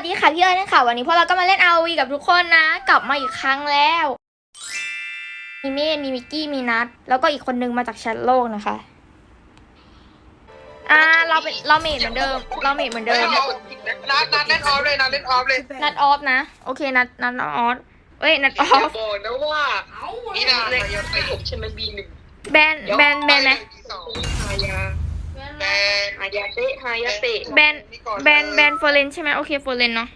วัสดีค่ะพี่เอิญค่ะ วันนี้พวกเราก็มาเล่นอาวีกับทุกคนนะ กลับมาอีกครั้งแล้ว มีเมธมีมิกกี้มีนัทแล้วก็อีกคนนึงมาจากแชทโลกนะคะ อ่าเราเป็นเราเมดเหมือนเดิม เราเมดเหมือนเดิมนัดนัดเล่นออฟเลยนัดเล่นออฟเลยนัดออฟนะ โอเคนัดนัดออฟเอ้ยนัดออฟบอกนะว่านี่นาเล็กไปผมใช่ไหมบีหนึ่งแบนแบนแบนไหม แบนฮายาเตะฮายาเตะแบนแบนแบนโฟเรนใช่ไหมโอเคโฟเรนเนาะ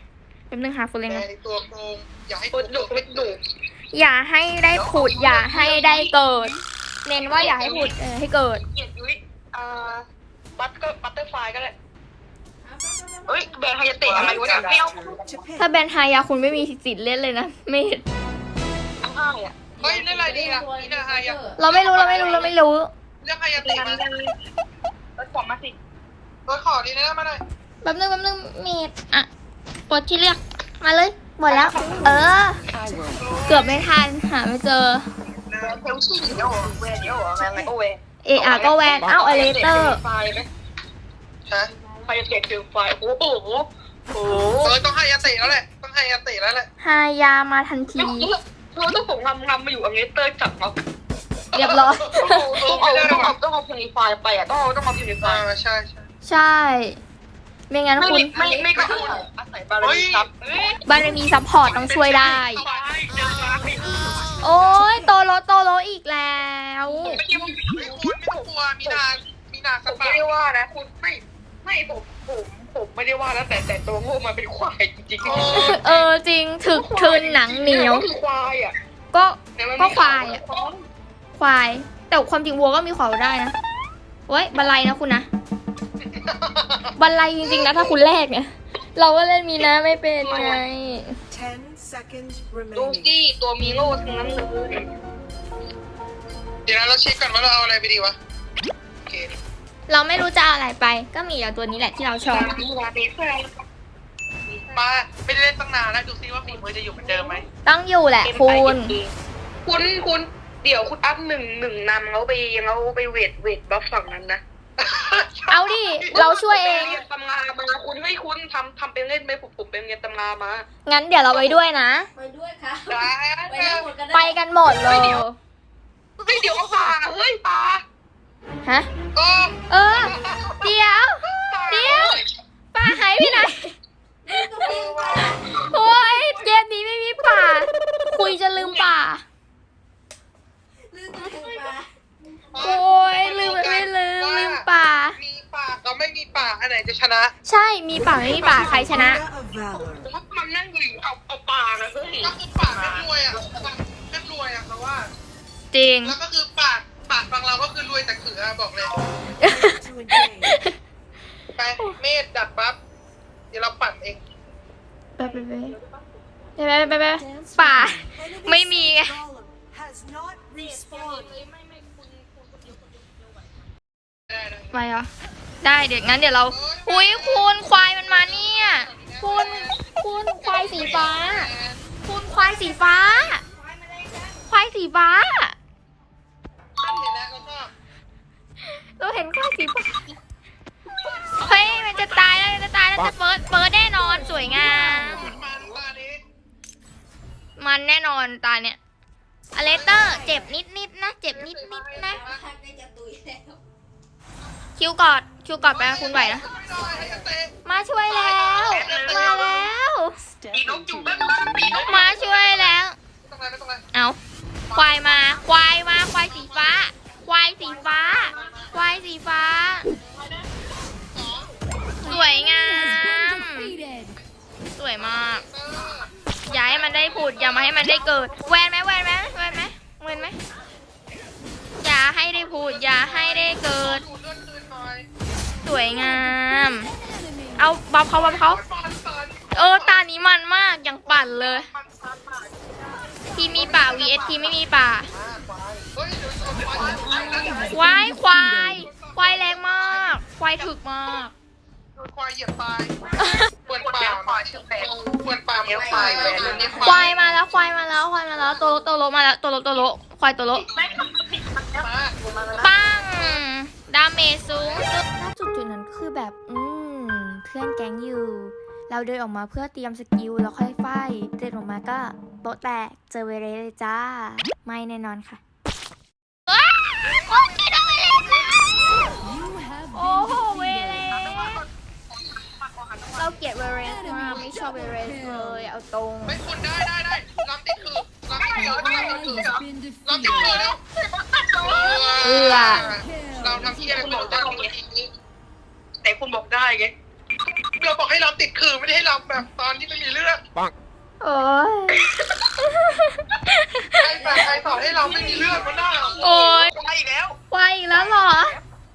แป๊บนึงหาโฟเรนแบก่อนนตัวโกงอย่าให้พุดดุพุดดุอย่าให้ได้ผุด อย่าให้ได้เกิด เน้นว่าอย่าให้ผุดเออให้เกิดเกียรติยุ้ยอ่าบัตก็บัตเตอร์ไฟก็ได้เฮ้ยแบนฮายาเตะอะไรวะเนี่ยไม่เอาถ้าแบนไฮยาคุณไม่มีสิทธิ์เล่นเลยนะเมดทั้งห้างอะเฮ้ยเล่นอะไรดีล่ะนี่นาฮายาเราไม่รู้เราไม่รู้เราไม่รู้ เรื่องฮายาเรียเตะ นมากันรถของมาสิรถขอดีนะมาหน่อยแป๊บนึงแป๊บนึงเมดอะกดที่เรียกมาเลยหมดแล้ว เออ เกือบไม่ทันหาไม่เจอแบนเทลซี่เดี๋ยวแวนเดี๋ยวแวนอะไรก็แวนเออาก็แวนเอ้าอเลเตอร์ไฟไหมฮะฮายาเตะคือไฟโอ้โหโอ้โหเออต้องฮายาเตะแล้วแหละต้องฮายาเตะแล้วแหละฮายามาทันทีเราต้องส่งงำงำมาอยู่อังเกเตอร์จับเขา เรียบร้อย ต้องเอาต้องเอาต้องเอาพินิฟายไปอะต้องเอาต้องเอาพินิฟาอ่ายใช่ใช่ใช่ ไม่งั้นไม่คุณ ไม่ไม่ก็อาศัยบารมีครับบารมีซัพพอร์ตต้องช่วยได้ โอ้ยโตโลโตโลอีกแล้ว ไม่คุณไม่ต้องกลัวมีนา มีนาผสมปาไม่ได้ว่านะคุณไม่ไม่ผมผมผมไม่ได้ว่าแล้วแต่แต่ตัวง่มันเป็นควายจริงๆเออจริงถึกทึนหนังเหนียว คือควายอะก็ก็ควายอะ ควาย แต่ความจริงวัวก็มีขวาได้นะเว้ยบันไลนะคุณนะบันไลจริงๆนะถ้าคุณแรกเนี่ย เราก็เล่นมีนะไม่เป็นไง Ten seconds ดู remaining. สิตัวมีโง่ทั้งนั้นเลยเดี๋ยวนะเราเช็คก่อนว่าเราเอาอะไรไปดีวะโอเคเราไม่รู้จะเอาอะไรไป ก็มีแต่ตัวนี้แหละที่เราชอบมีวาเดฟอะไรมาไม่ได้เล่นตั้งนานแล้วดูซิว่าฝีมือจะอยู่เหมือนเดิมไหมต้องอยู่แหละคุณ คุณคุณ เดี๋ยวคุณอัพหนึ่งหนึ่งนำเขาไปเขาไปเวทเวทบัฟฝั่งนั้นนะเอาดิ เราช่วยเองรียนตำรามาคุณให้คุณทำทำเป็นเล่นไปผมผมเป็นเรียนตำรามางั้นเดี๋ยวเราไปด้วยนะ ไปด้วยค่ะได้ไปได้หมดกันไปกันหมดเลยเฮ้ยเดี๋ยวปลาเฮ้ยปลาฮะโอ้เออ เดี๋ยวเดี๋ยวปลาหายไปไหนโอ้ยเกมนี้ไม่มีป่า คุยจะลืมป่า ลืมตัวเองมา โอ้ยลืมไม่ลืมลืมป่า มีปากกับไม่มี ปากอันไหนจะชนะใช่มีป่าไม่มีป่าใครชนะ Aura of valor. มันนั่งอยู่เอาเอาปลานะเฮ้ยก็คือปากไม่รวยอะไม่รวยอะเพราะว่า จริง แล้วก็คือปากปากฝั่งเราก็คือรวยแต่เขือบอกเลย To engage. ไปเมธดัดปั๊บเดี๋ยวเราปัดเองไปไปไปไปไปไปไปป่า ไม่มีไง Golem has not respawned. ได้ได้ไปเหรอ ได้เดี๋ยวงั้นเดี๋ยวเราอุ้ยคุณควายมันมาเนี่ยคุณคุณควายสีฟ้า คุณควายสีฟ้า ควายสีฟ้าเห็นแล้วแล้วก็เราเห็นควายสีฟ้าเฮ้ยมันจะตายแล้วจะตายแล้วจะเปิดเปิดแน่นอนสวยงามมันแน่นอนตาเนี่ยอเลเตอร์ เจ็บนิดนิดนะ เจ็บนิดนิดนะ คิวกอด คิวกอดไปนะคุณไหวนะ มาช่วยแล้ว มาแล้ว ปีนกอยู่บ้านบ้านปีนกมาช่วยแล้วต้องไรไม่ต้องไรเอาควายมา ควายมา ควายสีฟ้า ควายสีฟ้า ควายสีฟ้า สวยงาม สวยมาก อย่าให้มันได้ผุด อย่ามาให้มันได้เกิด แวนไหมแวนไหมแวนไหมแวนไหมอย่าให้ได้ผุด อย่าให้ได้เกิด ดูดดคืนหน่อย วยงาม เอาบัฟเขาบัฟเขาฟันฟันเออตานี้มันมากอย่างปั่นเลยฟันฟันปากทีมีป่า vs ทีไม่มีป่าเฮ้ยเดี๋ยวเอาไปแล้วควายควายควายแรงมากควายถึกมากโดนควายเหยียบตายเปิดป่ามาชื่อแปลกเปิดป่าเหมือนควายแหวนเรื่องนี้ควายมาแล้วควายมาแล้วควายมาแล้วโตโลโตโลมาแล้วโตโลโตโลควายโตโลมาปังดาเมจสูงสุด เราเดินออกมาเพื่อเตรียมสกิลแล้วค่อยไฟเดินออกมาก็โต๊ะแตกเจอเวเรเลยจ้า ไม่แน่นอนค่ะโ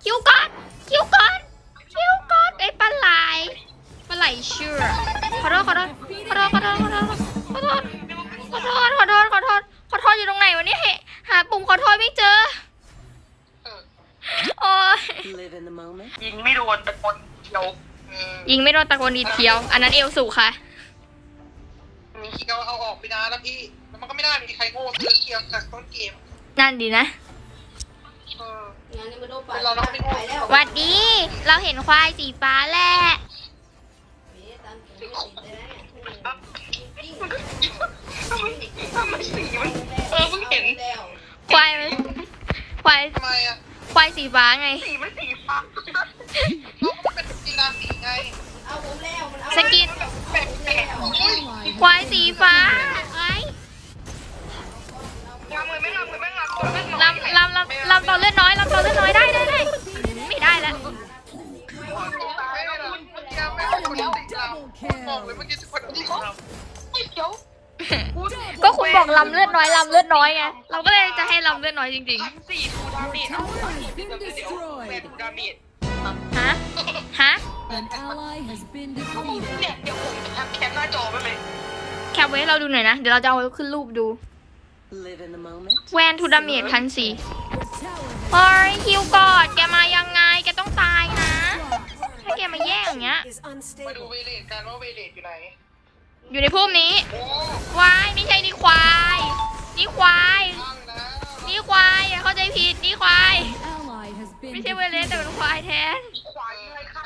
คิวก่อนคิวก่อนคิวก่อนไอ้ปลาไหลปลาไหลเชื่อขอโทษขอโทษขอโทษขอโทษขอโทษขอโทษขอโทษขอโทษขอโทษขอโทษอยู่ตรงไหนวะเนี่ยหาปุ่มขอโทษไม่เจอโอ้ย Live in the moment. ยิงไม่โดนตะโกนเดียวยิงไม่โดนตะโกนดีเทียว อันนั้นเอลสูค่ะมีคีเอาเอาออกไปนานแล้วพี่แล้วมันก็ไม่น่ามีใครโง่ซื้อเคียวจากต้นเกมนั่นดีนะเออ สวัสดี เราเห็นควายสีฟ้าแล้วควายควายควายสีฟ้าไง สีมันสีฟ้าเป็นกีฬาสีไงสกินควายสีฟ้าไอ ก็คุณบอกลำเลือดน้อยลำเลือดน้อยไง เราก็เลยจะให้ลำเลือดน้อยจริงพันสี่ทูดาเมจเอาเดี๋ยวเดี๋ยวแปดทูดาเมจๆ ฮะ ฮะ An ally has been เนี่ย defeated. เดี๋ยวผมจะแคปหน้าจอไปเลยแคปไว้ให้เราดูหน่อยนะ เดี๋ยวเราจะเอาขึ้นรูปดู Live in the moment. แวนทูดาเมจพันสี่ Your tower เฮ้ยฮิวก่อนแกมายังไง แกต้องตายนะถ้าแกมาแย่งอย่างเงี้ย Is มาดู unstable. เวเลตกันว่าเวเลตอยู่ไหน อยู่ในพุ่มนี้โอ้วายไม่ใช่นี่ควาย นี่ควายข้างนะนี่ควายอย่าเข้าใจผิดนี่ควาย ally has been ไม่ใช่เวเลสแต่เป็นควายแทนควายอะไรค่ะ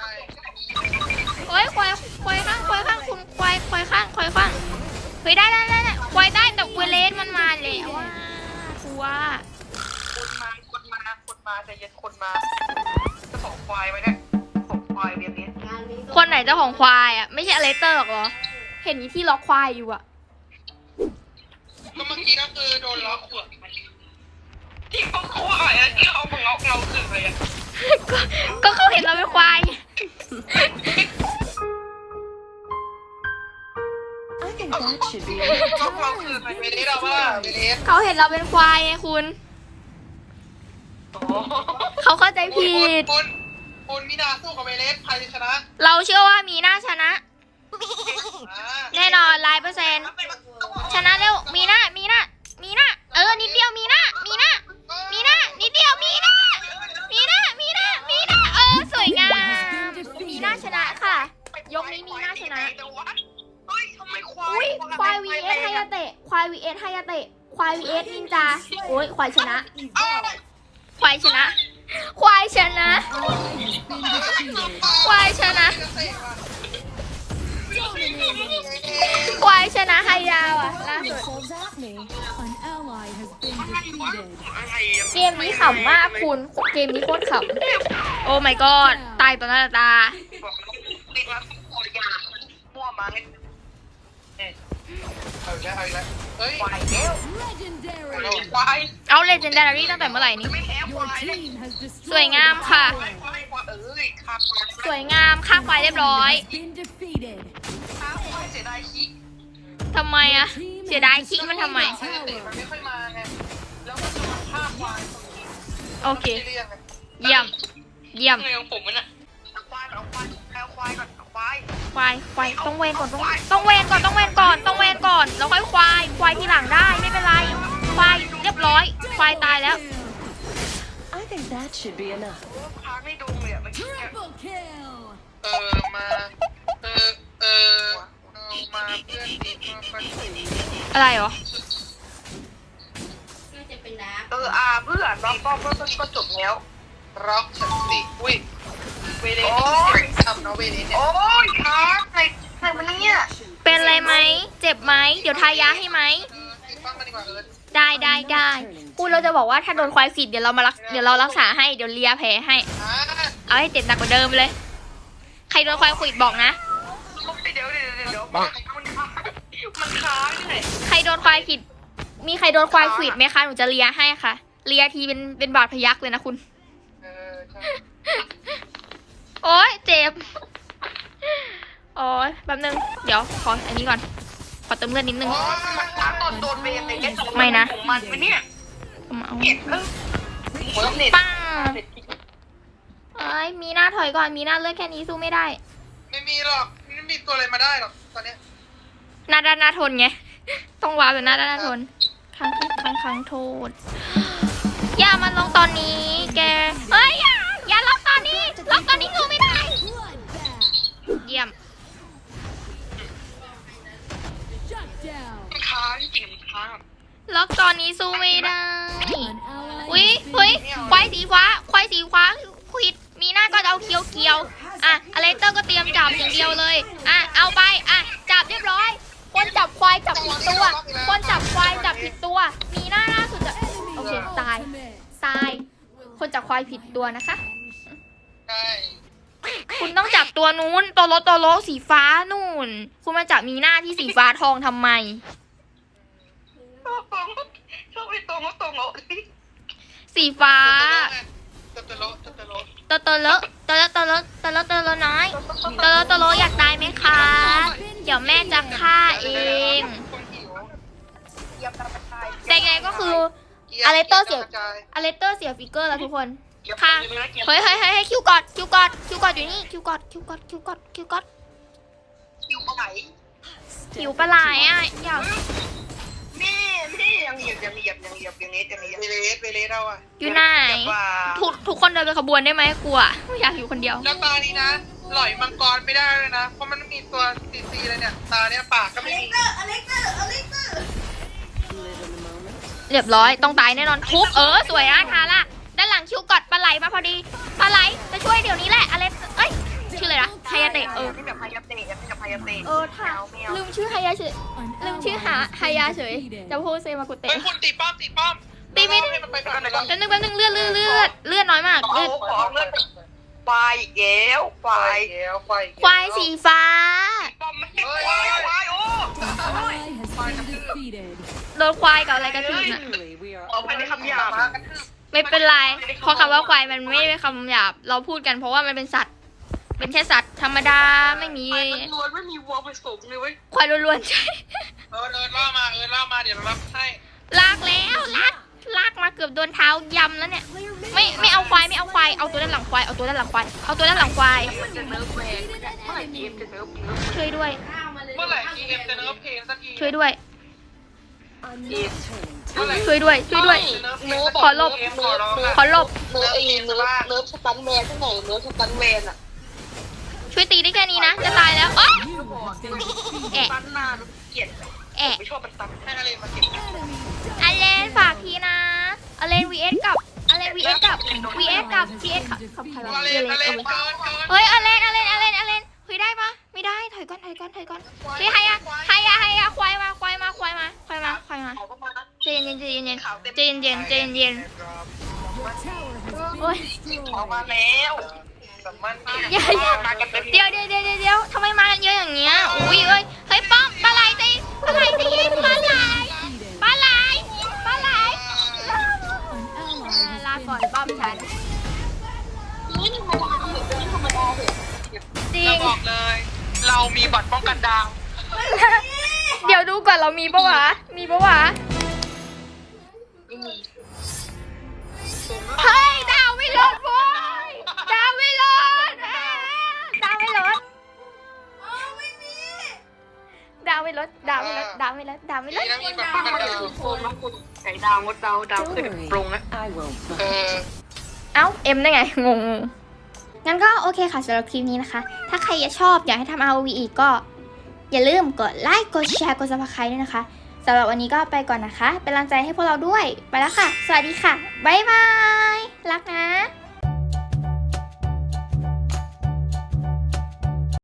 เฮ้ยควายควายข้างควายข้างคุณควายควายข้างควายข้างเฮ้ยได้ได้ได้ได้ควายได้แต่เวเลสมันมาแล้วอะกลัวคนมาคนมาคนมาใจเย็นคนมาจะส่งควายไว้เนี่ยส่งควายเรียนนี้งานนี้ก็คนไหนเจ้าของควายอะไม่ใช่อเลสเตอร์หรอกเหรอ เห็นมีที่ล็อกควายอยู่อะก็เมื่อกี้ก็คือโดนล็อกขวดที่เขาควายอะที่เขาเงาเงาคืออะไรอะก็ก็เขาเห็นเราเป็นควาย I think that should be เงาเงาคืออะไรเวเลตเอาว่าเวเลตเขาเห็นเราเป็นควายไงคุณ โอ้เขาเข้าใจผิคุณดคุณคุณมินาสู้กับเวเลตใครชนะ เราเชื่อว่ามีหน้าชนะอ่า แน่นอนร้อยเปอร์เซ็นต์ชนะเร็ว มีหน้า มีหน้า มีหน้า เออ นิดเดียว มีหน้า มีหน้า มีหน้า นิดเดียว มีหน้า มีหน้า มีหน้า มีหน้า เออ สวยงาม มีหน้าชนะค่ะ ยกนี้มีหน้าชนะเฮ้ยทำไมควายอุ้ยควาย vs ไฮยาเตะ ควาย vs ไฮยาเตะ ควาย vs นินจา โอ้ย ควายชนะ ควายชนะ ควายชนะ ควายชนะ ควายชนะไฮยาวอะล่าสุด calls at me. An ally has been defeated. อะไรอะเกมนี้ขำมากคุณ เกมนี้โคตรขำ โอ้ my god ตายต่อหน้าต่อตาบอกแล้วติดมาทุกคนอยากมั่วมาให้ เอ๊ะเอาอีกแล้วเอาอีกแล้วเฮ้ยควายแล้ว Legendary. ควายเอาเลเจนดารี่ตั้งแต่เมื่อไหร่นี้ไม่แพ้ค Your วายเลย team has สวย destroyed งามค่ะ ควายควายควายเอ้ยขาควายสวยงามฆ่าควายเรียบร้อย has been defeated. ขาควายเสียดายขี้ทำไมอะเสียดายคิกมันทำไมใครจะเตะมันไม่ค่อยมาไง แล้วก็จะมาฆ่าควายตรงนี้โอเค ไม่ได้เรียกไงเยี่ยม เยี่ยมเงยของผมมันอะเอาควายก่อนเอาควายเอาควายก่อนเอาควาย ควายควายต้องเวนก่อนต้องต้องเวนก่อนต้องเวนก่อนต้องเวนก่อนแล้วค่อยควายควายทีหลังได้ไม่เป็นไรควายเรียบร้อย ควายตายแล้ว I think that should be enough. ค้างไม่ดงเลยอะเมื่อกี้ Triple kill. เออมาเออเออเอามาเพื่อนดีมาฟันสีอะไรเหรอน่าจะเป็นดาร์กเอออาเพื่อนรอบรอบก็ก็จบแล้ว ร็อกฉันสิอุ้ย เวเลนโอ้เสียยงทำเนาะเวเลนเนี่ยโอ้ยค้างในไหนมันเนี่ยเป็นอะไรไหม เจ็บไหม เดี๋ยวทายาให้ไหม เออติดบ้างกันดีกว่าเอิร์ธได้ได้ได้พูดเราจะบอกว่าถ้าโดนควายขีดเดี๋ยวเรามารักเดี๋ยวเรารักษาให้เดี๋ยวเลียแผลให้ อ่าเอาให้เจ็บหนักกว่าเดิมเลย ใครโดนควายขีดบอกนะ เดี๋ยวเดี๋ยวเดี๋ยวเดี๋ยวมันค้างมันค้างนี่แหละใครโดนควายขีดมีใครโดนควายขีดไหมคะหนูจะเลียให้ค่ะ เลียทีเป็นเป็นบาดพยักเลยนะคุณ เออใช่ โอ๊ยเจ็บโอ๊ยแป๊บนึง เดี๋ยวขออันนี้ก่อน ขอเติมเลือดนิดนึงมันค้างตอนโดนเบนเลยเนี่ยไม่นะมันไปเนี่ยเอามาเอาเห็นเออหัวเน็ตปังเอ้ยมีหน้าถอยก่อน มีหน้าเลือดแค่นี้สู้ไม่ได้ ไม่มีหรอกไม่มีตัวอะไรมาได้หรอกตอนเนี้ยหน้าด้านหน้าทนไง ต้องวางเป็นหน้าด้านหน้าทนครั้งที่ครั้งครั้งโทษ อย่ามันลงตอนนี้ แกเอ้ย ล็อกตอนนี้สู้ไม่ได้ An ally อุ้ย has been เฮ้ย defeated. ควายสีฟ้าควายสีฟ้าควิดมีหน้าก็จะเอาเคียวเคียวๆอะอะไรเตอร์ก็เตรียมจับอย่างเดียวเลยอะเอาไปอะจับเรียบร้อย คนจับควายจับผิดตัว คนจับควายจับผิดตัว มีหน้าล่าสุดจะโอเคตาย Ultimate. ตาย คนจับควายผิดตัวนะคะใช่คุณต้องจับตัวนู้นตัวโลตัวโลสีฟ้านู่น คุณมาจับมีหน้าที่สีฟ้าทองทำไม ชอบตรงชอบไอ้ตรงก็ตรงเอาสีฟ้าตัวตะโลตัวตะโลตัวตัวเลอะตัวเลอะตัวเลอะตัวเลอะตัวเลอะน้อยตัวเลอะตัวเลอะอยากตายไหมคะ เดี๋ยวแม่จะฆ่าเองคนหิวเหยียบตามกระชายแต่ไงก็คือกียอะไรเตอร์เสียกระจายอเลสเตอร์เสียฟิกเกอร์แล้วทุกคนเหยียบค่ะไปเลยนะเหยียบเฮ้ยเฮ้ยเฮ้ยเฮ้ยคิวกอดคิวกอดคิวกอดอยู่นี่คิวกอดคิวกอดคิวกอดคิวกอดคิวไปไหนคิวปลาไหลอะอยาก นี่นี่ยังเหยียบยังเหยียบยังเหยียบอย่างนี้อย่างนี้เวเลสเวเลสเราอะอยู่ไหนทุกทุกคนเดินเป็นขบวนได้ไหมกลัวไม่อยากอยู่คนเดียว แล้วตานี้นะ หล่อยมังกรไม่ได้เลยนะ เพราะมันไม่มีตัวซีซีเลยเนี่ย ตาเนี่ยปากก็ไม่มี Live in the moment. เรียบร้อยต้องตายแน่นอนทุบเออสวยนะทาร่าด้านหลังคิวกอดปลาไหลมาพอดีปลาไหลจะช่วยเดี๋ยวนี้แหละอเลสเอ้ย ชื่ออะไรนะไฮยาเตะเออยังกับพายาเตะยังกับพายาเตะเออท่าแมวลืมชื่อไฮยาเฉย An ลืมชื่อหา ally ไฮยา has เฉย been defeated. จะพูดเซมากุเตะ เฮ้ยคุณตีป้อมตีป้อมตีไม่ได้ ให้มันไปก่อนเลยแป๊บนึงแป๊บนึงเลือดเลือดเลือดเลือดน้อยมากเอาเลือดของเลือดควายอีกแล้วคควาวายยเกลควายควายสีฟ้า ป้อมไม่ควายควายโอ้ Ally has been defeated. โดนควายกับอะไรกระทืบน่ะ Truly, we are เอาไปในคำหยาบมากันทืบไม่เป็นไรเพราะคำว่าควายมันไม่เป็นคำหยาบ เราพูดกันเพราะว่ามันเป็นสัตว์ เป็นแค่สัตว์ธรรมดาไม่มีควายมันล้วนไม่มีวัวผสมเลยเว้ยควายล้วนๆใช่เออเอิร์ธล่อมาเอิร์ธล่อมาเดี๋ยวเรารับให้ลากแล้วลากลากมาเกือบโดนเท้ายำแล้วเนี่ย ไม่ไม่เอาควายไม่เอาควายเอาตัวด้านหลังควายเอาตัวด้านหลังควายเอาตัวด้านหลังควายมันจะเนิร์ฟแวนเมื่อไหร่เกมจะเนิร์ฟเนิร์ฟช่วยด้วย เมื่อไหร่กีเอ็มจะเนิร์ฟเพลงสักทีช่วยด้วย I'm not turning เมื่อไหร่ช่วยด้วยช่วยด้วยขอหลบ ขอร้องละขอหลบ เนิร์ฟเองเนิร์ฟเนิร์ฟสตันแมนที่ไหนเนิร์ฟสตันแมนอะ ช่วยตีได้แค่นี้นะ จะตายแล้วอ๊ะ You have been defeated. แอะตันนานเกลียดแอะไม่ชอบมันตันให้อะไรมาเก็บ Enemy อเลนฝากทีนะอเลน vs กับอเลน vs กับ vs กับ vs กับกับใครวะอะไรอเลนอะไรเออเกินเกินเฮ้ยอเลนอเลนอเลนอเลนเฮ้ยได้ปะไม่ได้ถอยก่อนถอยก่อนถอยก่อนเฮ้ยใครอะใครอะใครอะควายมาควายมาควายมาควายมาควายมาเขาก็มาใจเย็นๆใจเย็นๆใจเย็นๆใจเย็น Your tower has been Ôi. เขามา destroyed. แล้วสัมมัน อย่าอย่ามากันเต็มๆเดี๋ยวเดี๋ยวเดี๋ยวเดี๋ยวเดี๋ยวทำไมมากันเยอะอย่างเงี้ย อุ้ยเอ้ย เฮ้ยป้อมปลาไหลตีปลาไหลตีปลาไหล Defeated. ปลาไหลปลาไหล An ally ลา has ก่อน been ป้อมฉันนี่ธรรมดาเหมือนเป็นธรรมดาเหรอจริเรางบอกเลย เรามีบัตรป้องกันดาว เดี๋ยวดูก่อนเรามีปะวะ มีปะวะาวไม่ลดดาวไม่ลดดาวไม่ลดดาวไม่ลดีดนะมีบัตรป้องกันดาวโคนนะคุณไก่ดาวงดดาวดาว Don't คือ worry. ปรุงนะ I won't เอ mind. อเอ้าเอ็มได้ไงงงๆงั้นก็โอเคค่ะสำหรับคลิปนี้นะคะ ถ้าใครอยากชอบอยากให้ทำ ROV อีกก็ อย่าลืมกดไลค์กดแชร์กด subscribe ด้วยนะคะสำหรับวันนี้ก็ไปก่อนนะคะ เป็นกำลังใจให้พวกเราด้วย ไปแล้วค่ะ สวัสดีค่ะ บ๊ายบาย รักนะ